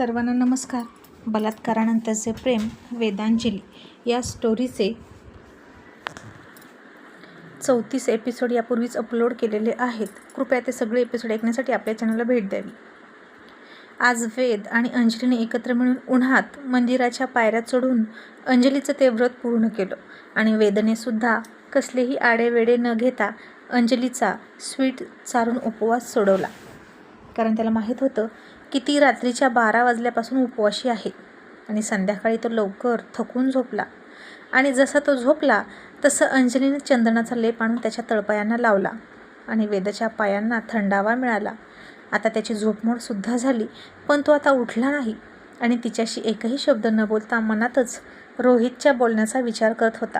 सर्वांना नमस्कार. बलात्कारानंतरचे प्रेम वेदांजली या स्टोरीचे चौतीस एपिसोड यापूर्वीच अपलोड केलेले आहेत. कृपया ते सगळे एपिसोड ऐकण्यासाठी आपल्या चॅनलला भेट द्यावी. आज वेद आणि अंजलीने एकत्र मिळून उन्हात मंदिराच्या पायऱ्या चढून अंजलीचं ते व्रत पूर्ण केलं आणि वेदने सुद्धा कसलेही आडेवेडे न घेता अंजलीचा स्वीट चारून उपवास सोडवला. कारण त्याला माहीत होतं की ती रात्रीच्या बारा वाजल्यापासून उपवाशी आहे. आणि संध्याकाळी तो लवकर थकून झोपला. आणि जसा तो झोपला तसं अंजलीने चंदनाचा लेप आणून त्याच्या तळपायांना लावला. आणि वेदाच्या पायांना थंडावा मिळाला. आता त्याची झोपमोडसुद्धा झाली पण तो आता उठला नाही. आणि तिच्याशी एकही शब्द न बोलता मनातच रोहितच्या बोलण्याचा विचार करत होता.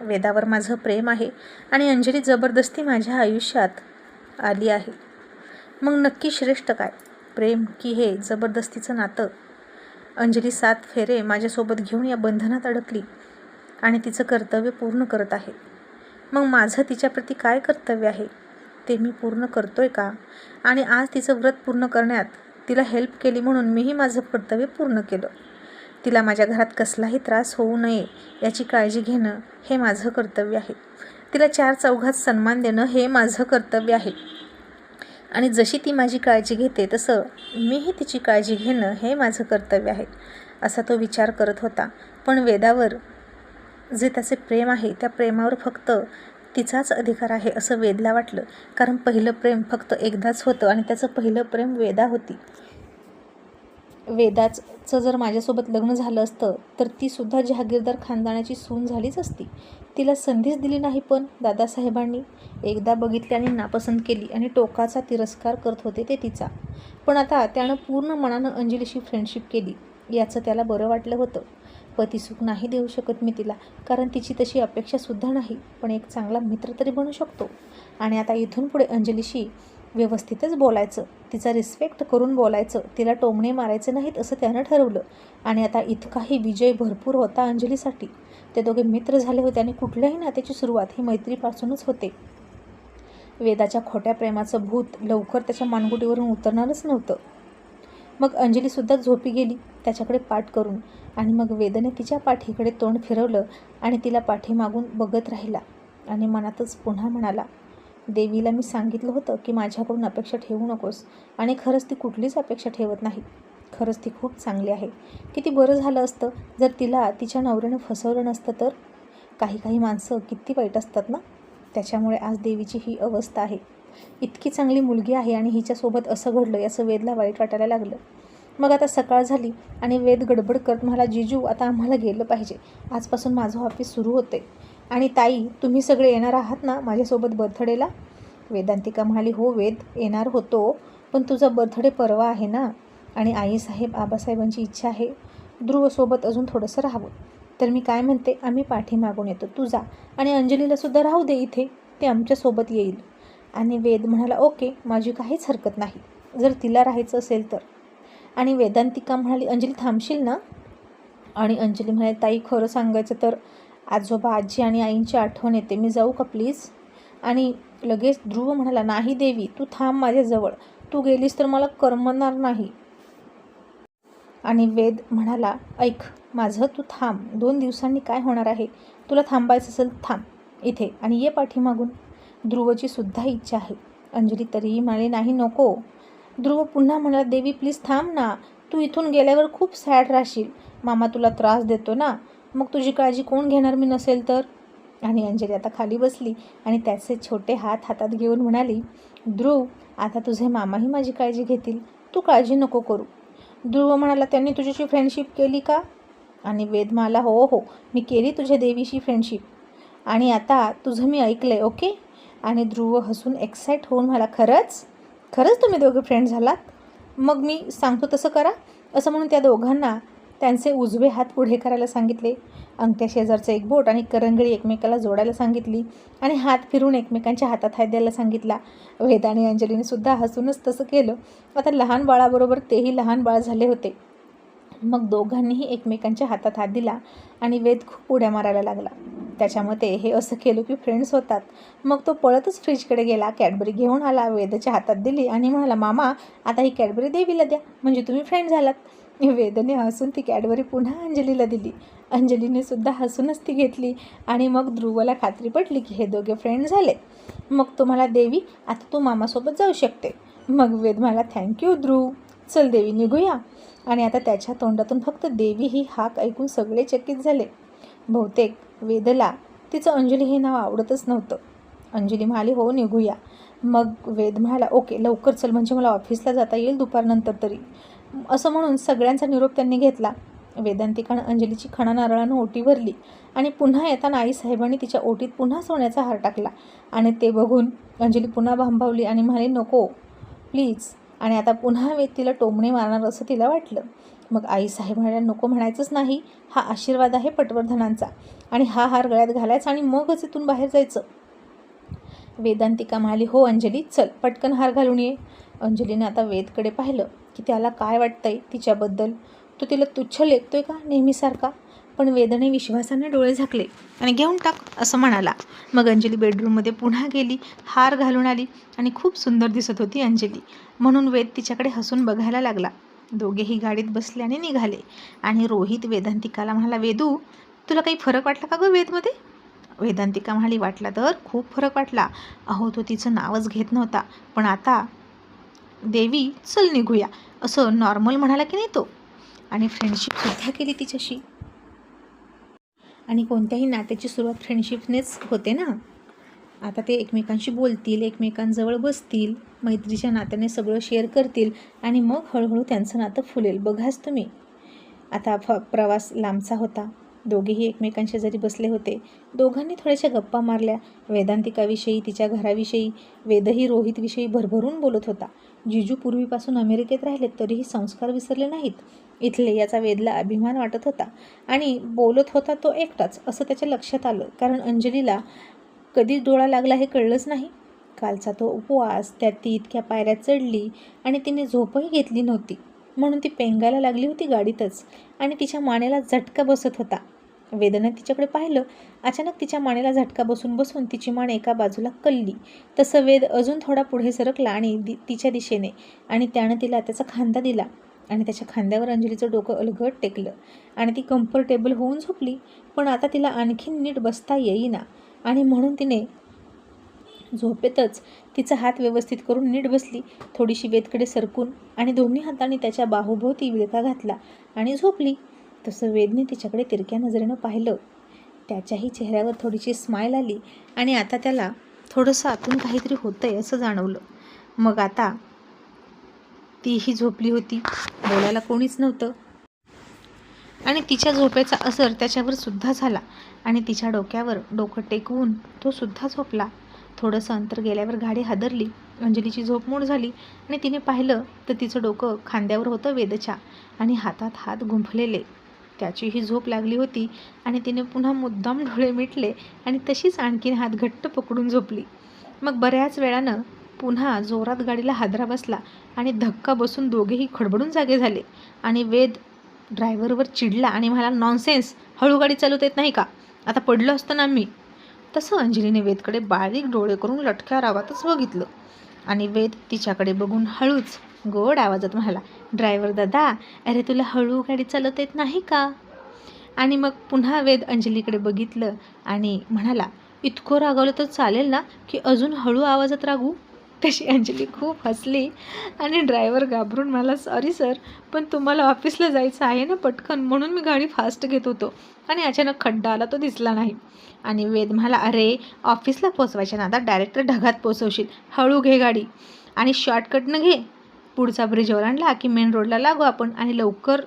वेदावर माझं प्रेम आहे आणि अंजली जबरदस्ती माझ्या आयुष्यात आली आहे. मग नक्की श्रेष्ठ काय? प्रेम की हे जबरदस्तीचं नातं. अंजली सात फेरे माझ्यासोबत घेऊन या बंधनात अडकली आणि तिचं कर्तव्य पूर्ण करत आहे. मग माझं तिच्याप्रती काय कर्तव्य आहे? ते मी पूर्ण करतोय का? आणि आज तिचं व्रत पूर्ण करण्यात तिला हेल्प केली म्हणून मीही माझं कर्तव्य पूर्ण केलं. तिला माझ्या घरात कसलाही त्रास होऊ नये याची काळजी घेणं हे माझं कर्तव्य आहे. तिला चार चौघात सन्मान देणं हे माझं कर्तव्य आहे. आणि जशी ती माझी काळजी घेते तसं मीही तिची काळजी घेणं हे माझं कर्तव्य आहे असा तो विचार करत होता. पण वेदावर जे त्याचे प्रेम आहे त्या प्रेमावर फक्त तिचाच अधिकार आहे असं वेदला वाटलं. कारण पहिलं प्रेम फक्त एकदाच होतं आणि त्याचं पहिलं प्रेम वेदा होती. वेदाचं जर माझ्यासोबत लग्न झालं असतं तर तीसुद्धा जहागीरदार खानदानाची सून झालीच असती. तिला संधीच दिली नाही पण दादासाहेबांनी एकदा बघितल्याने नापसंत केली आणि टोकाचा तिरस्कार करत होते ते तिचा. पण आता त्यानं पूर्ण मनानं अंजलीशी फ्रेंडशिप केली याचं त्याला बरं वाटलं होतं. पतिसुख नाही देऊ शकत मी तिला कारण तिची तशी अपेक्षासुद्धा नाही पण एक चांगला मित्र तरी बनू शकतो. आणि आता इथून पुढे अंजलीशी व्यवस्थितच बोलायचं. तिचा रिस्पेक्ट करून बोलायचं. तिला टोमणे मारायचे नाहीत असं त्यानं ठरवलं. आणि आता इतकाही विजय भरपूर होता अंजलीसाठी. ते दोघे मित्र झाले होते आणि कुठल्याही नात्याची सुरुवात ही मैत्रीपासूनच होते. वेदाच्या खोट्या प्रेमाचं भूत लवकर त्याच्या मानगुटीवरून उतरणारच नव्हतं. मग अंजलीसुद्धा झोपी गेली त्याच्याकडे पाठ करून. आणि मग वेदने तिच्या पाठीकडे तोंड फिरवलं आणि तिला पाठीमागून बघत राहिला आणि मनातच पुन्हा म्हणाला देवीला मी सांगितलं होतं की माझ्याकडून अपेक्षा ठेवू नकोस आणि खरंच ती कुठलीच अपेक्षा ठेवत नाही. खरंच ती खूप चांगली आहे. किती बरं झालं असतं जर तिला तिच्या नवऱ्यानं फसवलं नसतं तर? काही काही माणसं किती वाईट असतात ना? त्याच्यामुळे आज देवीची ही अवस्था आहे. इतकी चांगली मुलगी आहे आणि हिच्यासोबत असं घडलं याचं वेदला वाईट वाटायला लागलं. मग आता सकाळ झाली आणि वेद गडबड करत मला जिजू आता आम्हाला गेलं पाहिजे. आजपासून माझं ऑफिस सुरू होते आणि ताई तुम्ही सगळे येणार आहात ना माझ्यासोबत बर्थडेला? वेदांतिका म्हणाली हो वेद येणार होतो. पण तुझा बर्थडे परवा आहे ना? आणि आईसाहेब आबासाहेबांची इच्छा आहे. ध्रुवसोबत अजून थोडंसं राहावं. तर मी काय म्हणते आम्ही पाठीमागून येतो. तू जा. आणि अंजलीलासुद्धा राहू दे इथे. ते आमच्यासोबत येईल. आणि वेद म्हणाला ओके माझी काहीच हरकत नाही. जर तिला राहायचं असेल तर. आणि वेदांतिका म्हणाली अंजली थांबशील ना? आणि अंजली म्हणाली ताई खरं सांगायचं तर आजोबा आजी आणि आईंची आठवण येते. मी जाऊ का प्लीज? आणि लगेच ध्रुव म्हणाला नाही देवी तू थांब माझ्याजवळ. तू गेलीस तर मला करमणार नाही. आणि वेद म्हणाला ऐक माझं तू थांब. दोन दिवसांनी काय होणार आहे? तुला थांबायचं असेल थांब. इथे आणि ये पाठीमागून. ध्रुवची सुद्धा इच्छा आहे. अंजली तरीही म्हणाली नाही नको. ध्रुव पुन्हा म्हणाला देवी प्लीज थांब ना. तू इथून गेल्यावर खूप सॅड राहशील. मामा तुला त्रास देतो ना. मग तुझी काळजी कोण घेणार मी नसेल तर? आणि अंजली आता खाली बसली आणि त्याचे छोटे हात हातात घेऊन म्हणाली ध्रुव आता तुझे मामाही माझी काळजी घेतील. तू काळजी नको करू. ध्रुव म्हणाला त्यांनी तुझ्याशी फ्रेंडशिप केली का? आणि वेद म्हणाला हो हो मी केली तुझ्या देवीशी फ्रेंडशिप आणि आता तुझं मी ऐकलं आहे ओके? आणि ध्रुव हसून एक्साईट होऊन मला खरंच? खरंच तुम्ही दोघे फ्रेंड झालात? मग मी सांगतो तसं करा. असं म्हणून त्या दोघांना त्यांचे उजवे हात पुढे करायला सांगितले. अंगठ्या शेजारचं एक बोट आणि करंगळी एकमेकाला जोडायला सांगितली आणि हात फिरून एकमेकांच्या हातात हात द्यायला सांगितला. वेद आणि अंजलीने सुद्धा हसूनच तसं केलं. आता लहान बाळाबरोबर तेही लहान बाळ झाले होते. मग दोघांनीही एकमेकांच्या हातात हात दिला आणि वेद खूप उड्या मारायला लागला. त्याच्या मते हे असं केलं की फ्रेंड्स होतात. मग तो पळतच फ्रीजकडे गेला कॅडबरी घेऊन आला वेदच्या हातात दिली आणि म्हणाला मामा आता ही कॅडबरी देवीला द्या. म्हणजे तुम्ही फ्रेंड झालात. वेदने हसून ती कॅडबरी पुन्हा अंजलीला दिली. अंजलीने सुद्धा हसूनच ती घेतली आणि मग ध्रुवला खात्री पटली की हे दोघे फ्रेंड झाले. मग तुम्हाला देवी आता तू मामासोबत जाऊ शकते. मग वेद मला थँक्यू ध्रुव. चल देवी निघूया. आणि आता त्याच्या तोंडातून फक्त देवी ही हाक ऐकून सगळे चकित झाले. बहुतेक वेदला तिचं अंजली हे नाव आवडतच नव्हतं. अंजली म्हणाली हो निघूया. मग वेद म्हणाला ओके लवकर चल म्हणजे मला ऑफिसला जाता येईल दुपारनंतर तरी. असं म्हणून सगळ्यांचा निरोप त्यांनी घेतला. वेदांतिकानं अंजलीची खणा नारळानं ओटी भरली आणि पुन्हा येताना आईसाहेबांनी तिच्या ओटीत पुन्हा सोन्याचा हार टाकला. आणि ते बघून अंजली पुन्हा भांबावली आणि म्हणाली नको प्लीज. आणि आता पुन्हा वेद तिला टोमणे मारणार असं तिला वाटलं. मग आईसाहेब म्हणाल्या नको म्हणायचंच नाही. हा आशीर्वाद आहे पटवर्धनांचा. आणि हा हार गळ्यात घालायचा आणि मगच इथून बाहेर जायचं. वेदांतिका म्हणाली हो अंजली चल पटकन हार घालून ये. अंजलीने आता वेदकडे पाहिलं की त्याला काय वाटतंय तिच्याबद्दल. तो तिला तुच्छ लेखतोय का नेहमीसारखा? पण वेदने विश्वासाने डोळे झाकले आणि घेऊन टाक असं म्हणाला. मग अंजली बेडरूममध्ये पुन्हा गेली हार घालून आली आणि खूप सुंदर दिसत होती अंजली. म्हणून वेद तिच्याकडे हसून बघायला लागला. दोघेही गाडीत बसले आणि निघाले आणि रोहित वेदांतिकाला म्हणाला वेदू तुला काही फरक वाटला का गं वेदमध्ये? वेदांतिका म्हणाली वाटला तर खूप फरक वाटला. अहो तो तिचं नावच घेत नव्हता. पण आता देवी चल निघूया. असं नॉर्मल म्हणाला की नाही तो? आणि फ्रेंडशिपसुद्धा केली तिच्याशी. आणि कोणत्याही नात्याची सुरुवात फ्रेंडशिपनेच होते ना? आता ते एकमेकांशी बोलतील एकमेकांजवळ बसतील मैत्रीच्या नात्याने सगळं शेअर करतील आणि मग हळूहळू त्यांचं नातं फुलेल. बघाच तुम्ही. आता फ प्रवास लांबचा होता. दोघेही एकमेकांच्या जरी बसले होते दोघांनी थोड्याशा गप्पा मारल्या. वेदांतिकाविषयी तिच्या घराविषयी वेदही रोहितविषयी भरभरून बोलत होता. जिजू पूर्वीपासून अमेरिकेत राहिले तरीही संस्कार विसरले नाहीत. इथले याचा वेदला अभिमान वाटत होता. आणि बोलत होता तो एकटाच असं त्याच्या लक्षात आलं. कारण अंजलीला कधी डोळा लागला हे कळलंच नाही. कालचा तो उपवास त्यात ती इतक्या पायऱ्या चढली आणि तिने झोपही घेतली नव्हती. म्हणून ती पेंगायला लागली होती गाडीतच. आणि तिच्या मानेला झटका बसत होता. वेदनं तिच्याकडे पाहिलं अचानक तिच्या मानेला झटका बसून बसून तिची मान एका बाजूला कल्ली. तसं वेद अजून थोडा पुढे सरकला आणि दि तिच्या दिशेने आणि त्यानं तिला त्याचा खांदा दिला आणि त्याच्या खांद्यावर अंजलीचं डोकं अलगट टेकलं आणि ती कम्फर्टेबल होऊन झोपली. पण आता तिला आणखीन नीट बसता येईना आणि म्हणून तिने झोपेतच तिचा हात व्यवस्थित करून नीट बसली. थोडीशी वेदकडे सरकून आणि दोन्ही हातांनी त्याच्या बाहुभोवती विळका घातला आणि झोपली. तसं वेदने तिच्याकडे तिरक्या नजरेनं पाहिलं. त्याच्याही चेहऱ्यावर थोडीशी स्माईल आली आणि आता त्याला थोडंसं आतून काहीतरी होतंय असं जाणवलं. मग आता तीही झोपली होती. बोलायला कोणीच नव्हतं. आणि तिच्या झोपेचा असर त्याच्यावर सुद्धा झाला आणि तिच्या डोक्यावर डोकं टेकवून तो सुद्धा झोपला. थोडंसं अंतर गेल्यावर गाडी हादरली. अंजलीची झोप मोड झाली आणि तिने पाहिलं तर तिचं डोकं खांद्यावर होतं वेदच्या आणि हातात हात गुंफलेले. त्याचीही झोप लागली होती आणि तिने पुन्हा मुद्दाम डोळे मिटले आणि तशीच आणखीन हात घट्ट पकडून झोपली. मग बऱ्याच वेळानं पुन्हा जोरात गाडीला हादरा बसला आणि धक्का बसून दोघेही खडबडून जागे झाले. आणि वेद ड्रायव्हरवर चिडला आणि म्हणाला नॉनसेन्स हळू गाडी चालवता येत नाही का? आता पडलं असतं ना मी तसं अंजलीने वेदकडे बारीक डोळे करून लटक्या रावातच बघितलं. आणि वेद तिच्याकडे बघून हळूच गोड आवाजात म्हणाला ड्रायव्हर दादा अरे तुला हळू गाडी चालवता येत नाही का? आणि मग पुन्हा वेद अंजलीकडे बघितलं आणि म्हणाला इतकं रागवलं तर चालेल ना की अजून हळू आवाजात रागू? तशी अंजली खूप हसली आणि ड्रायव्हर घाबरून मला सॉरी सर पण तुम्हाला ऑफिसला जायचं आहे ना पटकन म्हणून मी गाडी फास्ट घेत होतो आणि अचानक खड्डा आला तो दिसला नाही. आणि वेद म्हणाला अरे ऑफिसला पोचवायच्या आता डायरेक्ट ढगात पोचवशील हळू घे गाडी आणि शॉर्टकटनं घे. पुढचा ब्रिज ओलांडला की मेन रोडला लागू आपण आणि लवकर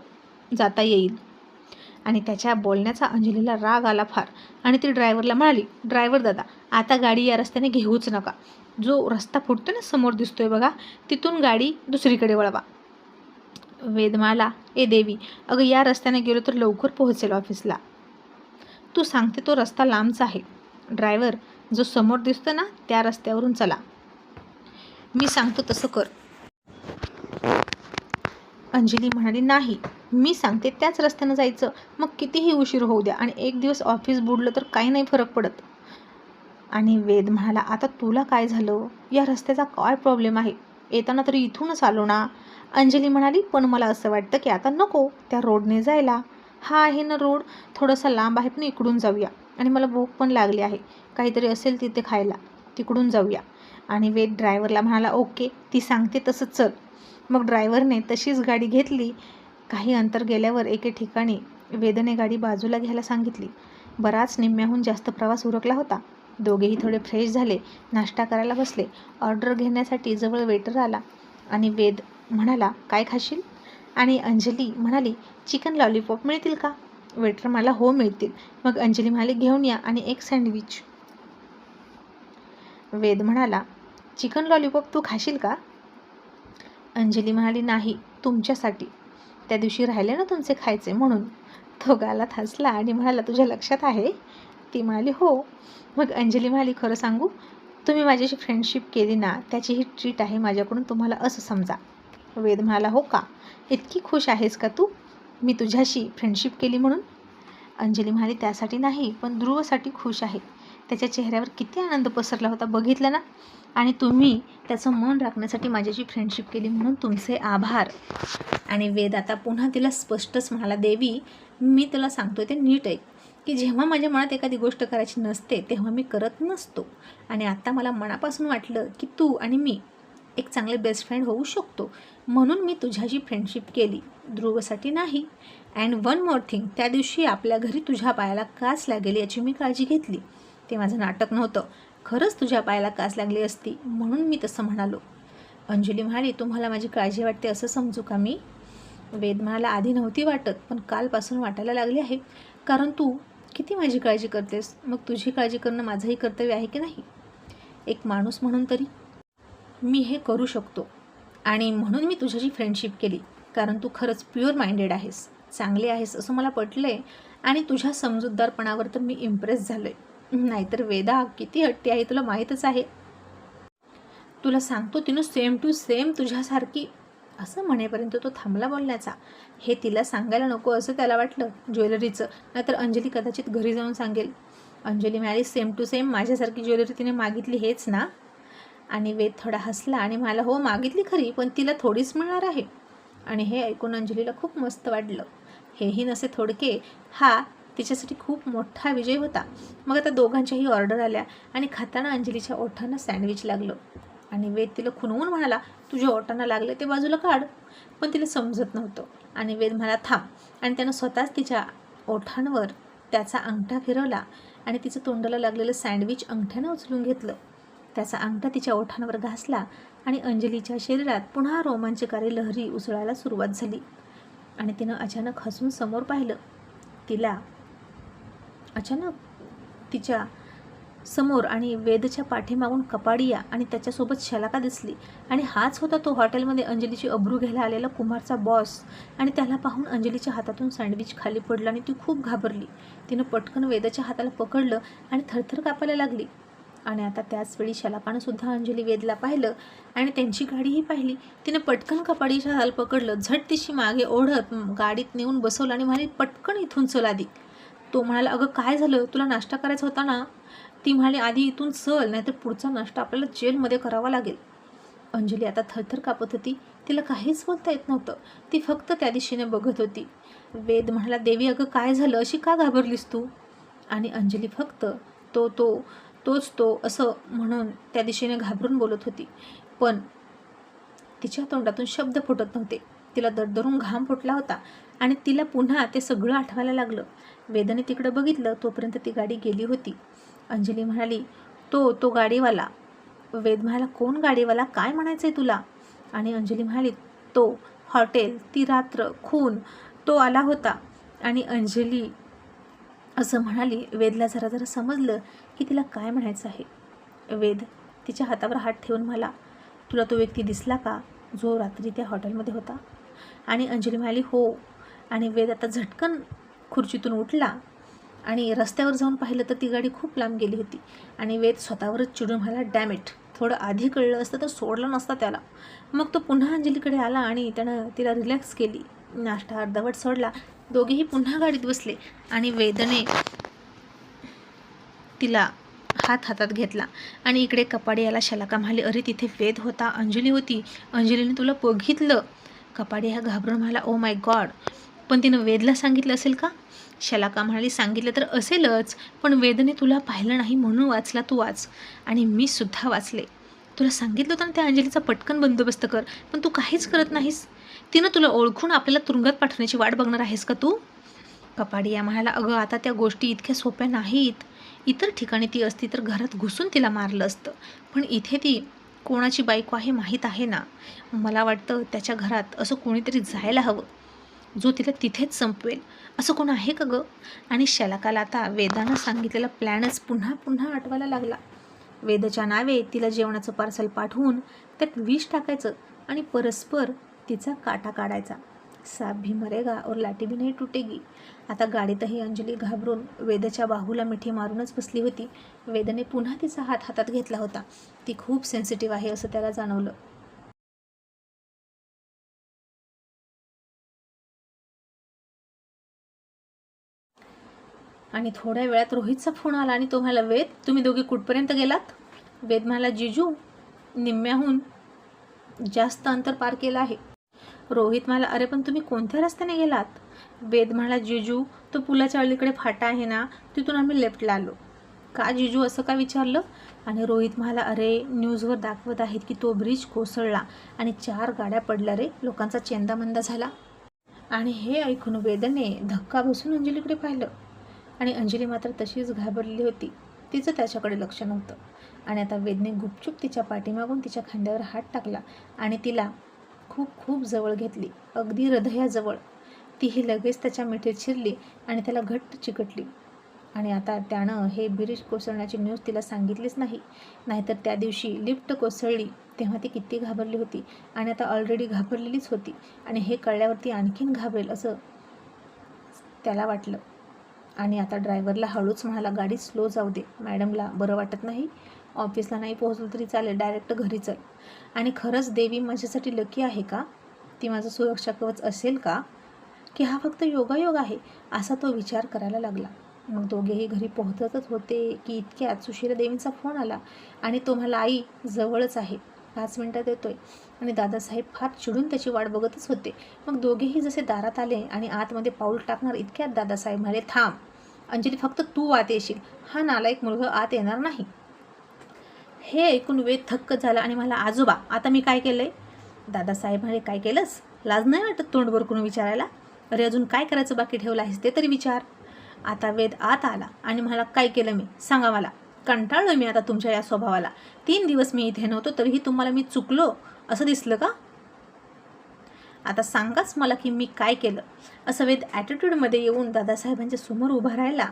जाता येईल. आणि त्याच्या बोलण्याचा अंजलीला राग आला फार. आणि ती ड्रायव्हरला म्हणाली ड्रायव्हर दादा आता गाडी या रस्त्याने घेऊच नका. जो रस्ता फुटतो ना समोर दिसतोय बघा तिथून गाडी दुसरीकडे वळवा. वेदमाला ए देवी अगं या रस्त्याने गेलो तर लवकर पोहोचेल ऑफिसला. तू सांगते तो रस्ता लांबचा आहे. ड्रायव्हर जो समोर दिसतो ना त्या रस्त्यावरून चला. मी सांगतो तसं कर. अंजली म्हणाली नाही मी सांगते त्याच रस्त्यानं जायचं. मग कितीही उशीर होऊ द्या आणि एक दिवस ऑफिस बुडलं तर काही नाही फरक पडत. आणि वेद म्हणाला आता तुला काय झालं? या रस्त्याचा काय प्रॉब्लेम आहे? येताना तरी इथूनच आलो ना? अंजली म्हणाली पण मला असं वाटतं की आता नको त्या रोडने जायला. हा आहे ना रोड थोडासा लांब आहे पण इकडून जाऊया. आणि मला भूक पण लागली आहे. काहीतरी असेल तिथे खायला तिकडून जाऊया. आणि वेद ड्रायव्हरला म्हणाला ओके ती सांगते तसं चल. मग ड्रायव्हरने तशीच गाडी घेतली. काही अंतर गेल्यावर एके ठिकाणी वेदने गाडी बाजूला घ्यायला सांगितली. बराच निम्म्याहून जास्त प्रवास उरकला होता. दोघेही थोडे फ्रेश झाले नाश्ता करायला बसले. ऑर्डर घेण्यासाठी जवळ वेटर आला आणि वेद म्हणाला काय खाशील? आणि अंजली म्हणाली चिकन लॉलीपॉप मिळतील का? वेटर मला हो मिळतील. मग अंजली म्हणाली घेऊन या आणि एक सँडविच. वेद म्हणाला चिकन लॉलीपॉप तू खाशील का? अंजली म्हणाली नाही तुमच्यासाठी. त्या दिवशी राहिले ना तुमचे खायचे म्हणून. तो गालात हसला आणि म्हणाला तुझ्या लक्षात आहे? ती म्हणाली हो. मग अंजली म्हणाली खरं सांगू तुम्ही माझ्याशी फ्रेंडशिप केली ना त्याची ही ट्रीट आहे माझ्याकडून तुम्हाला असं समजा. वेद म्हणाला हो का? इतकी खुश आहेस का तू? मी तुझ्याशी फ्रेंडशिप केली म्हणून? अंजली म्हणाली त्यासाठी नाही पण ध्रुवसाठी खुश आहे. त्याच्या चेहऱ्यावर किती आनंद पसरला होता बघितलं ना? आणि तुम्ही त्याचं मन राखण्यासाठी माझ्याशी फ्रेंडशिप केली म्हणून तुमचे आभार. आणि वेद आता पुन्हा तिला स्पष्टच म्हणाला देवी मी तुला सांगतो ते नीट आहे की जेव्हा माझ्या मनात एखादी गोष्ट करायची नसते तेव्हा मी करत नसतो. आणि आत्ता मला मनापासून वाटलं की तू आणि मी एक चांगले बेस्ट फ्रेंड होऊ शकतो. म्हणून मी तुझ्याशी फ्रेंडशिप केली. ध्रुवसाठी नाही. अँड वन मोर थिंग त्या दिवशी आपल्या घरी तुझ्या पायाला काच लागेल याची मी काळजी घेतली. ते माझं नाटक नव्हतं. खरंच तुझ्या पायाला कास लागली असती म्हणून मी तसं म्हणालो. अंजली म्हणाली तुम्हाला माझी काळजी वाटते असं समजू का मी? वेद म्हणाला आधी नव्हती वाटत पण कालपासून वाटायला लागली आहे. कारण तू किती माझी काळजी करतेस? मग तुझी काळजी करणं माझंही कर्तव्य आहे की नाही? एक माणूस म्हणून तरी. मी हे करू शकतो. आणि म्हणून मी तुझ्याशी फ्रेंडशिप केली. कारण तू खरंच प्युअर माइंडेड आहेस. चांगली आहेस असं मला पटलं आहे आणि तुझ्या समजूतदारपणावर तर मी इम्प्रेस झालो आहे नाहीतर वेदा किती हट्टी आहे तुला माहीतच आहे. तुला सांगतो तिनं सेम टू सेम तुझ्यासारखी. असं म्हणेपर्यंत तो थांबला बोलण्याचा. हे तिला सांगायला नको असं त्याला वाटलं ज्वेलरीचं. नाहीतर अंजली कदाचित घरी जाऊन सांगेल. अंजली मिळाली सेम टू सेम माझ्यासारखी ज्वेलरी तिने मागितली हेच ना? आणि वेद थोडा हसला आणि मला हो मागितली खरी पण तिला थोडीच मिळणार आहे. आणि हे ऐकून अंजलीला खूप मस्त वाटलं. हेही नसे थोडके. हा तिच्यासाठी खूप मोठा विजय होता. मग आता दोघांच्याही ऑर्डर आल्या आणि खाताना अंजलीच्या ओठांना सँडविच लागलं. आणि वेद तिला खुनवून म्हणाला तुझ्या ओठांना लागले ते बाजूला काढ. पण तिला समजत नव्हतं. आणि वेद म्हणाला थांब. आणि त्यानं स्वतःच तिच्या ओठांवर त्याचा अंगठा फिरवला आणि तिचं तोंडाला लागलेलं सँडविच अंगठ्यानं उचलून घेतलं. त्याचा अंगठा तिच्या ओठांवर घासला आणि अंजलीच्या शरीरात पुन्हा रोमांचकारी लहरी उसळायला सुरुवात झाली. आणि तिनं अचानक हसून समोर पाहिलं. तिला अचानक तिच्या समोर आणि वेदच्या पाठीमागून कपाडिया आणि त्याच्यासोबत शलाका दिसली. आणि हाच होता तो हॉटेलमध्ये अंजलीची अब्रू घ्यायला आलेला कुमारचा बॉस आणि त्याला पाहून अंजलीच्या हातातून सँडविच खाली पडलं आणि ती खूप घाबरली. तिनं पटकन वेदाच्या हाताला पकडलं आणि थरथर कापायला लागली. आणि आता त्याचवेळी शलाकानं सुद्धा अंजली वेदला पाहिलं आणि त्यांची गाडीही पाहिली. तिने पटकन कपाडीच्या हाल पकडलं. झट तिशी मागे ओढत गाडीत नेऊन बसवलं आणि म्हणाली पटकन इथून चला दी. तो म्हणाला अगं काय झालं? तुला नाश्ता करायचा होता ना? ती म्हणाली आधी इथून चल नाहीतर पुढचा नाश्ता आपल्याला जेलमध्ये करावा लागेल. अंजली आता थरथर कापत होती. तिला काहीच बोलता येत नव्हतं. ती फक्त त्या दिशेने बघत होती. वेद म्हणाला देवी अगं काय झालं? अशी का घाबरलीस तू? आणि अंजली फक्त तो तो तोच तो असं म्हणून त्या दिशेने घाबरून बोलत होती. पण तिच्या तोंडातून शब्द फुटत नव्हते. तिला दडदरून घाम फुटला होता आणि तिला पुन्हा ते सगळं आठवायला लागलं. वेदने तिकडं बघितलं तोपर्यंत ती गाडी गेली होती. अंजली म्हणाली तो तो गाडीवाला. वेद म्हणाला कोण गाडीवाला? काय म्हणायचं आहे तुला? आणि अंजली म्हणाली तो हॉटेल ती रात्र खून तो आला होता. आणि अंजली असं म्हणाली वेदला जरा जरा समजलं की तिला काय म्हणायचं आहे. वेद तिच्या हातावर हात ठेवून मला तुला तो व्यक्ती दिसला का? जो रात्री त्या हॉटेलमध्ये होता. आणि अंजली म्हणाली हो. आणि वेद आता झटकन खुर्चीतून उठला आणि रस्त्यावर जाऊन पाहिलं तर ती गाडी खूप लांब गेली होती. आणि वेद स्वतःवरच चिडून म्हणाला डॅमेट थोडं आधी कळलं असतं तर सोडलं नसतं त्याला. मग तो पुन्हा अंजलीकडे आला आणि त्यानं तिला रिलॅक्स केली. नाश्ता अर्धवट सोडला. दोघेही पुन्हा गाडीत बसले आणि वेदने तिला हात हातात घेतला. आणि इकडे कपाडे याला शलाका म्हणाली अरे तिथे वेद होता अंजली होती. अंजलीने तुला बघितलं. कपाडे ह्या घाबरून म्हणाला ओ माय गॉड पण तिनं वेदला सांगितलं असेल का? शलाका म्हणाली सांगितलं तर असेलच पण वेदने तुला पाहिलं नाही म्हणून वाचला तू वाच आणि मी सुद्धा वाचले. तुला सांगितलं होतं ना त्या अंजलीचा पटकन बंदोबस्त कर पण तू काहीच करत नाहीस. तिनं तुला ओळखून आपल्याला तुरुंगात पाठवण्याची वाट बघणार आहेस का तू? कपाडिया म्हणाला अगं आता त्या गोष्टी इतक्या सोप्या नाहीत. इतर ठिकाणी ती असती तर घरात घुसून तिला मारलं असतं. पण इथे ती कोणाची बायको आहे माहीत आहे ना? मला वाटतं त्याच्या घरात असं कोणीतरी जायला हवं. जो तिला तिथेच संपवेल. असं कोण आहे का गं? आणि शलाकाला आता वेदानं सांगितलेला प्लॅनच पुन्हा पुन्हा आठवायला लागला. वेदच्या नावे तिला जेवणाचं पार्सल पाठवून त्यात विष टाकायचं आणि परस्पर तिचा काटा काढायचा. साप भी मरेगा और लाठी भी नाही तुटेगी आता गाडीतही अंजली घाबरून वेदच्या बाहूला मिठी मारूनच बसली होती. वेदने पुन्हा तिचा हात हातात घेतला होता. ती खूप सेन्सिटिव्ह आहे असं त्याला जाणवलं. आणि थोड्या वेळात रोहितचा फोन आला आणि तो म्हणाला वेद तुम्ही दोघे कुठपर्यंत गेलात? वेद म्हणाला जिजू निम्म्याहून जास्त अंतर पार केलं आहे. रोहित म्हणाला अरे पण तुम्ही कोणत्या रस्त्याने गेलात? वेद म्हणाला जिजू तो पुलाच्या अलीकडे फाटा आहे ना तिथून आम्ही लेफ्टला आलो. का जिजू असं का विचारलं? आणि रोहित म्हणाला अरे न्यूजवर दाखवत आहेत की तो ब्रिज कोसळला आणि चार गाड्या पडल्या रे लोकांचा चेंदामंदा झाला. आणि हे ऐकून वेदने धक्का बसून अंजलीकडे पाहिलं. आणि अंजली मात्र तशीच घाबरली होती. तिचं त्याच्याकडे लक्ष नव्हतं. आणि आता वेदने गुपचूप तिच्या पाठीमागून तिच्या खांद्यावर हात टाकला आणि तिला खूप खूप जवळ घेतली. अगदी हृदयाजवळ. तीही लगेच त्याच्या मिठीत शिरली आणि त्याला घट्ट चिकटली. आणि आता त्यानं हे ब्रिज कोसळण्याची न्यूज तिला सांगितलीच नाही. नाहीतर त्या दिवशी लिफ्ट कोसळली तेव्हा ती किती घाबरली होती. आणि आता ऑलरेडी घाबरलेलीच होती. आणि हे कळल्यावरती आणखीन घाबरेल असं त्याला वाटलं. आणि आता ड्रायव्हरला हळूच म्हणाला गाडी स्लो जाऊ दे. मॅडमला बरं वाटत नाही. ऑफिसला नाही पोहोचलं तरी चालेल डायरेक्ट घरी चल. आणि खरंच देवी माझ्यासाठी लकी आहे का? ती माझं सुरक्षा कवच असेल का? की हा फक्त योगायोग आहे? असा तो विचार करायला लागला. मग दोघेही घरी पोहोचतच होते की इतक्यात सुशीला देवींचा फोन आला आणि तो मला आई जवळच आहे. पाच मिनटात येतोय. आणि दादासाहेब फार चिडून त्याची वाट बघतच होते. मग दोघेही जसे दारात आले आणि आतमध्ये पाऊल टाकणार इतक्यात दादासाहेब म्हणाले थांब. अंजली फक्त तू आत येशील. हा नालायक मुलगा आत येणार नाही. हे ऐकून वेद थक्क झाला आणि मला आजोबा आता मी काय केलंय? दादासाहेब म्हणे काय केलंस? लाज नाही वाटत तोंड करून विचारायला? अरे अजून काय करायचं बाकी ठेवलं आहेस ते तरी विचार. आता वेद आत आला आणि मला काय केलं मी? सांगा मला. कंटाळलो मी आता तुमच्या या स्वभावाला. तीन दिवस मी इथे नव्हतो तरीही तुम्हाला मी चुकलो. असं दिसलं का? आता सांगाच मला की मी काय केलं. असं वेद ॲटिट्यूडमध्ये येऊन दादासाहेबांच्या समोर उभा राहिला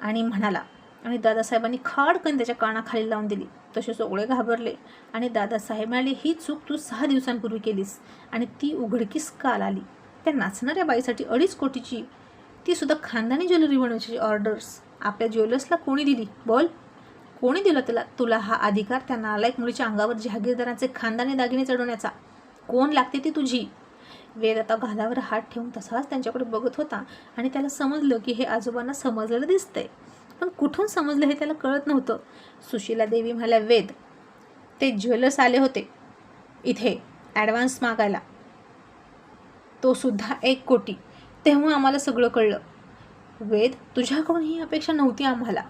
आणि म्हणाला आणि दादासाहेबांनी खाडकन त्याच्या कानाखाली लावून दिली. तसे सगळे घाबरले. आणि दादासाहेब म्हणाले ही चूक तू सहा दिवसांपूर्वी केलीस आणि ती उघडकीस काल आली. त्या नाचणाऱ्या बाईसाठी अडीच कोटीची ती सुद्धा खानदानी ज्वेलरी बनवायची ऑर्डर्स आपल्या ज्वेलर्सला कोणी दिली? बोल. कोणी दिलं तुला? तुला हा अधिकार त्या नालायक मुलीच्या अंगावर जहागीरदारांचे खानदानी दागिने चढवण्याचा. कोण लागते ती तुझी? वेद आता घालावर हात ठेवून तसाच त्यांच्याकडे बघत होता आणि त्याला समजलं की हे आजोबांना समजलेलं दिसतंय. पण कुठून समजलं हे त्याला कळत नव्हतं. सुशीला देवी म्हणाल्या वेद. ते ज्वेलर्स आले होते. इथे ॲडव्हान्स मागायला. तो सुद्धा एक कोटी. तेव्हा आम्हाला सगळं कळलं. वेद तुझ्याकडून ही अपेक्षा नव्हती आम्हाला.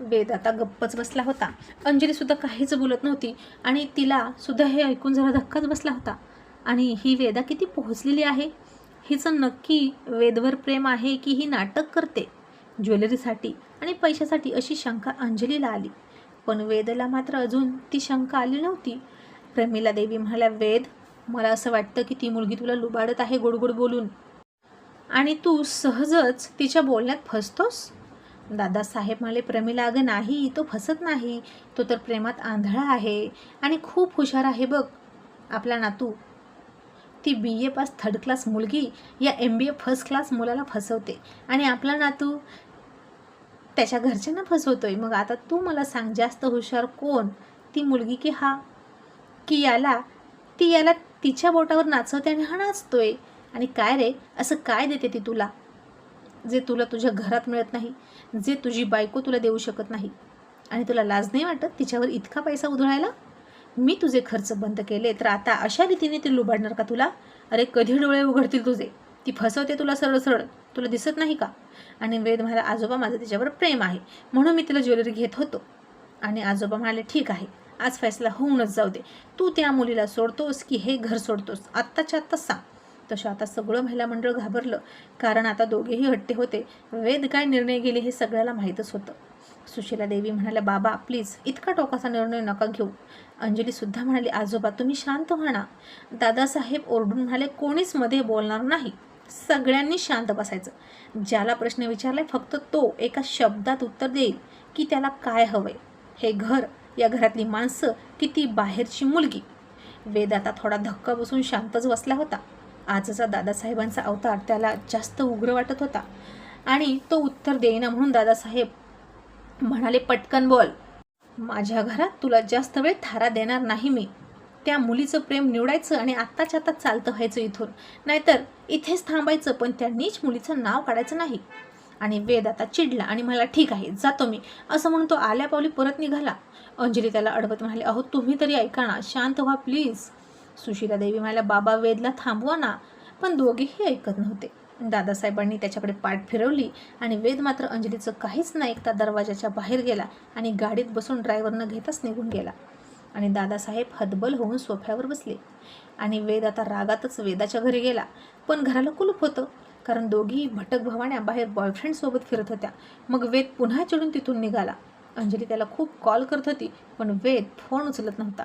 वेद आता गप्पच बसला होता. अंजली सुद्धा काहीच बोलत नव्हती आणि तिला सुद्धा हे ऐकून जरा धक्काच बसला होता. आणि ही वेदा किती पोहोचलेली आहे? हिचं नक्की वेदवर प्रेम आहे की ही नाटक करते. ज्वेलरीसाठी आणि पैशासाठी अशी शंका अंजलीला आली. पण वेदला मात्र अजून ती शंका आली नव्हती. प्रमिला देवी म्हणाल्या वेद मला असं वाटतं की ती मुलगी तुला लुबाडत आहे गोडगोड बोलून. आणि तू सहजच तिच्या बोलण्यात फसतोस? दादासाहेब म्हणाले प्रमिला अगं नाही तो फसत नाही. तो तर प्रेमात आंधळा आहे आणि खूप हुशार आहे बघ. आपला नातू ती B A pass third class मुलगी या M B A first class मुलाला फसवते. आणि आपला नातू त्याच्या घरच्यांना फसवतोय. मग आता तू मला सांग जास्त हुशार कोण? ती मुलगी की हा? की याला? ती याला तिच्या बोटावर नाचवते आणि हा नाचतोय. आणि काय रे? असं काय देते ती तुला? जे तुला तुझ्या घरात मिळत नाही. जे तुझी बायको तुला देऊ शकत नाही. आणि तुला लाज नाही वाटत तिच्यावर इतका पैसा उधळायला? मी तुझे खर्च बंद केले तर आता अशा रीतीने ते लुबाडणार का तुला? अरे कधी डोळे उघडतील तुझे? ती फसवते तुला सरळ सरळ तुला दिसत नाही का? आणि वेद म्हणाला आजोबा माझं तिच्यावर प्रेम आहे. म्हणून मी तिला ज्वेलरी घेत होतो. आणि आजोबा म्हणाले ठीक आहे. आज फैसला होऊनच जाऊ दे. तू त्या मुलीला सोडतोस की हे घर सोडतोस? आत्ताच्या आत्ताच सांग. तसं आता सगळं महिला मंडळ घाबरलं. कारण आता दोघेही हट्टे होते. वेद काय निर्णय गेले हे सगळ्याला माहीतच होतं. सुशीला देवी म्हणाल्या बाबा प्लीज इतका टोकाचा निर्णय नका घेऊ. अंजलीसुद्धा म्हणाली आजोबा तुम्ही शांत म्हणा दादासाहेब ओरडून म्हणाले कोणीच मध्ये बोलणार नाही. सगळ्यांनी शांत बसायचं. ज्याला प्रश्न विचारलाय फक्त तो एका शब्दात उत्तर देईल की त्याला काय हवंय. हे घर या घरातली माणसं की ती बाहेरची मुलगी. वेद आता थोडा धक्का बसून शांतच बसला होता. आजचा दादासाहेबांचा अवतार त्याला जास्त उग्र वाटत होता. आणि तो उत्तर देईना म्हणून दादासाहेब म्हणाले पटकन बोल. माझ्या घरात तुला जास्त वेळ थारा देणार नाही मी. त्या मुलीचं प्रेम निवडायचं आणि आत्ताच्या आत्ता चालतं व्हायचं इथून. नाहीतर इथेच थांबायचं पण त्या नीच मुलीचं नाव काढायचं नाही. आणि वेद आता चिडला आणि मला ठीक आहे जातो मी. असं म्हणून तो आल्या पावली परत निघाला. अंजली त्याला अडवत म्हणाले अहो तुम्ही तरी ऐका ना शांत व्हा प्लीज. सुशीला देवी म्हणाल्या बाबा वेदला थांबवा ना. पण दोघेही ऐकत नव्हते. दादासाहेबांनी त्याच्याकडे पाठ फिरवली आणि वेद मात्र अंजलीचं काहीच न ऐकता दरवाजाच्या बाहेर गेला आणि गाडीत बसून ड्रायव्हरनं घेताच निघून गेला. आणि दादासाहेब हतबल होऊन सोफ्यावर बसले. आणि वेद आता रागातच वेदाच्या घरी गेला. पण घराला कुलूप होतं. कारण दोघी भटक भवाण्या बाहेर बॉयफ्रेंडसोबत फिरत होत्या. मग वेद पुन्हा चिडून तिथून निघाला. अंजली त्याला खूप कॉल करत होती पण वेद फोन उचलत नव्हता.